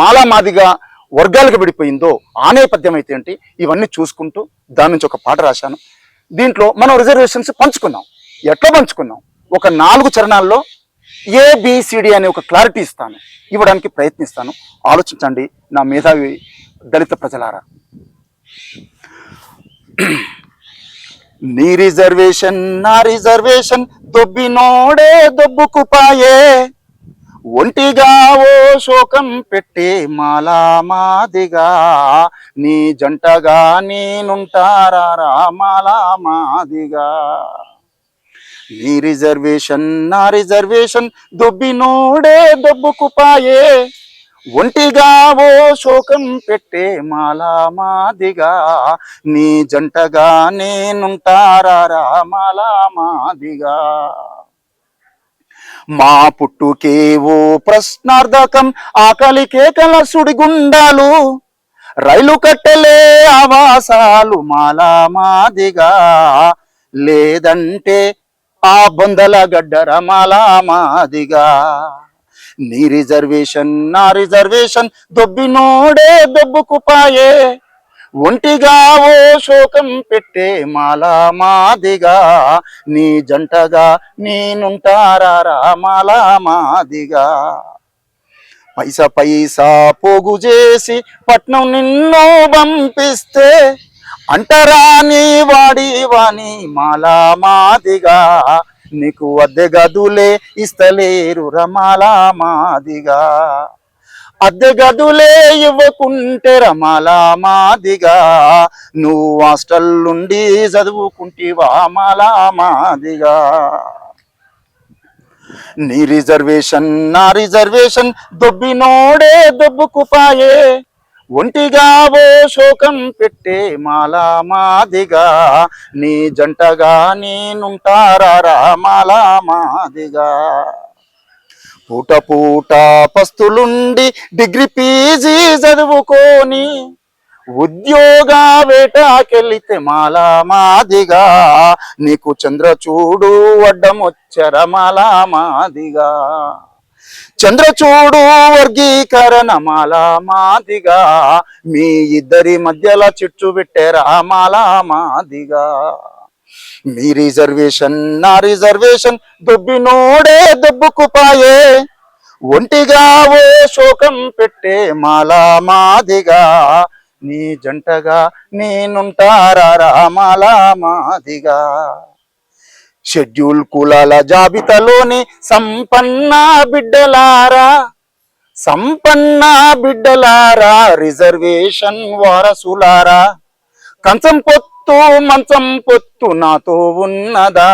మాలా మాదిగా వర్గాలకు విడిపోయిందో ఆ నేపథ్యం అయితే ఏంటి? ఇవన్నీ చూసుకుంటూ దాని నుంచి ఒక పాట రాశాను. దీంట్లో మనం రిజర్వేషన్స్ పంచుకున్నాం. ఎట్లా పంచుకున్నాం? ఒక నాలుగు చరణాల్లో ఏబిసిడి అనే ఒక క్లారిటీ ఇస్తాను. ఇవ్వడానికి ప్రయత్నిస్తాను. ఆలోచించండి నా మేధావి దళిత ప్రజలారా. నీ రిజర్వేషన్ నా రిజర్వేషన్ దొబ్బినోడే దొబ్బుకుపాయే ఒంటిగా ఓ శోకం పెట్టే మాలామాదిగా నీ జంటగా నేనుంటారా మాలా మాదిగా. నీ రిజర్వేషన్ నా రిజర్వేషన్ దొబ్బినోడే దొబ్బుకుపాయే. ఒంటిగా ఓ శోకం పెట్టే మాలా మాదిగా నీ జంటగా నేనుంటారా మాలా మాదిగా. మా పుట్టుకే ఓ ప్రశ్నార్థకం ఆకలి కేకల సుడిగుండాలు. రైలు కట్టెలే ఆవాసాలు మాలా మాదిగా. లేదంటే ఆ బొందల గడ్డర మాలా మాదిగా. నీ రిజర్వేషన్ నా రిజర్వేషన్ దొబ్బినోడే దొబ్బుకుపాయే ఒంటిగా ఓ శోకం పెట్టే మాలా మాదిగా నీ జంటగా నేనుంటారా మాలా మాదిగా. పైసా పైసా పోగు చేసి పట్నం నిన్ను పంపిస్తే అంటరా నీ వాడి వాణి మాలా మాదిగా. నీకు అద్దె గదులే ఇస్తలేరు రమాలా మాదిగా. అద్దె గదులే ఇవ్వకుంటే రమాల మాదిగా. నువ్వు హాస్టల్ నుండి చదువుకుంటివా మాల మాదిగా. నీ రిజర్వేషన్ నా రిజర్వేషన్ దొబ్బినోడే దొబ్బుకుపాయే. ఒంటిగా ఓ శోకం పెట్టే మాలా మాదిగా. నీ జంటగా నేనుంటారా మాలా మాదిగా. పూట పూట పస్తులుండి డిగ్రీ పీజీ చదువుకొని ఉద్యోగ వేటకెళితే మాలా మాదిగా. నీకు చంద్రచూడు అడ్డమొచ్చర మాలా మాదిగా. చంద్రచూడు వర్గీకరణ మాలా మాదిగా. మీ ఇద్దరి మధ్యలో చిచ్చు పెట్టారా మాలా మాదిగా. మీ రిజర్వేషన్ నా రిజర్వేషన్ దొబ్బినోడే దొబ్బుకుపాయే. ఒంటిగా ఓ శోకం పెట్టే మాలా మాదిగా. నీ జంటగా నేనుంటారా మాలా మాదిగా. షెడ్యూల్ కులాల జాబితాలోని సంపన్న బిడ్డలారా. సంపన్న బిడ్డలారా రిజర్వేషన్ వారసులారా. కంచం పొత్తు మంచం పొత్తు నాతో ఉన్నదా?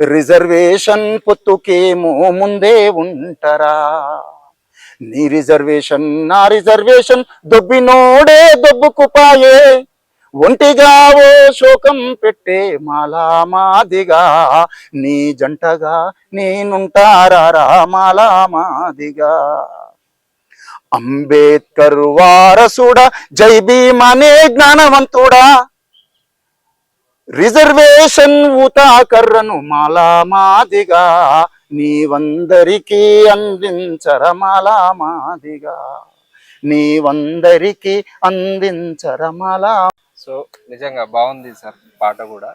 రిజర్వేషన్ పొత్తుకేమో ముందే ఉంటారా? నీ రిజర్వేషన్ నా రిజర్వేషన్ దొబ్బినోడే దొబ్బుకుపాయే. ఒంటిగా ఓ శోకం పెట్టే మాలా మాదిగా. నీ జంటగా నేనుంటారా మాలా మాదిగా? అంబేద్కర్ వారసుడా జై భీమనే జ్ఞానవంతుడా? రిజర్వేషన్ ఊతాకర్రను మాలా మాదిగా నీవందరికీ అందించర మాలా మాదిగా నీవందరికీ అందించర మాలా సో నిజంగా బాగుంది సార్ పాట కూడా.